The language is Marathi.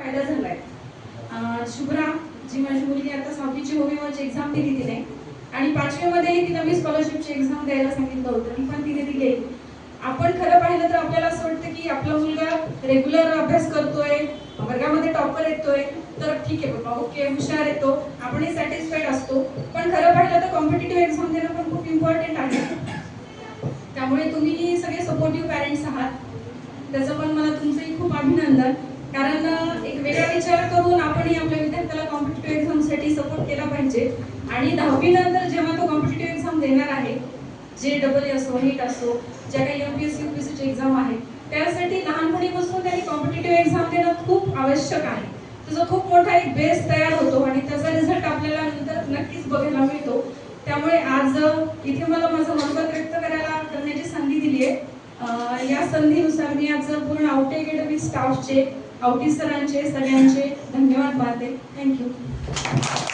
फायदा झालाय. शुभ्रा जी माझी मुलगी आता सहावीची होमीवरची एक्झाम दिली तिने. आणि पाचवीमध्येही तिला मी स्कॉलरशिपची एक्झाम द्यायला सांगितलं होतं. ती पण तिने दिली. आपण खरं पाहिलं तर आपल्याला असं वाटतं की आपला मुलगा रेग्युलर अभ्यास करतोय वर्गामध्ये टॉपर येतोय तर ठीक आहे बाबा ओके हुशार येतो आपणही सॅटिस्फाईड असतो. पण खरं पाहिलं तर कॉम्पिटेटिव्ह एक्झाम देणं पण खूप इम्पॉर्टंट आहे. त्यामुळे तुम्ही सगळे सपोर्टिव्ह पॅरेंट्स आहात. त्याचं पण मला तुमचंही खूप अभिनंदन. कारण पाहिजे आणि दहावी नंतर जेव्हा तो कॉम्पिटेटिव्ह एक्झाम देणार आहे जे डबल e असो नीट असो ज्या काही M P S C U P S exam आहे त्यासाठी लहानपणीपासून त्यांनी कॉम्पिटेटिव्ह एक्झाम देणं खूप आवश्यक आहे. त्याचा खूप मोठा एक बेस तयार होतो आणि त्याचा रिझल्ट आपल्याला नंतर नक्कीच बघायला मिळतो. त्यामुळे आज इथे मला माझं मनोगत व्यक्त करायला करण्याची संधी दिली आहे या संधीनुसार मी आज पूर्ण आउटे अकॅडमी स्टाफचे आवटी सरांचे सगळ्यांचे धन्यवाद मानते थँक्यू.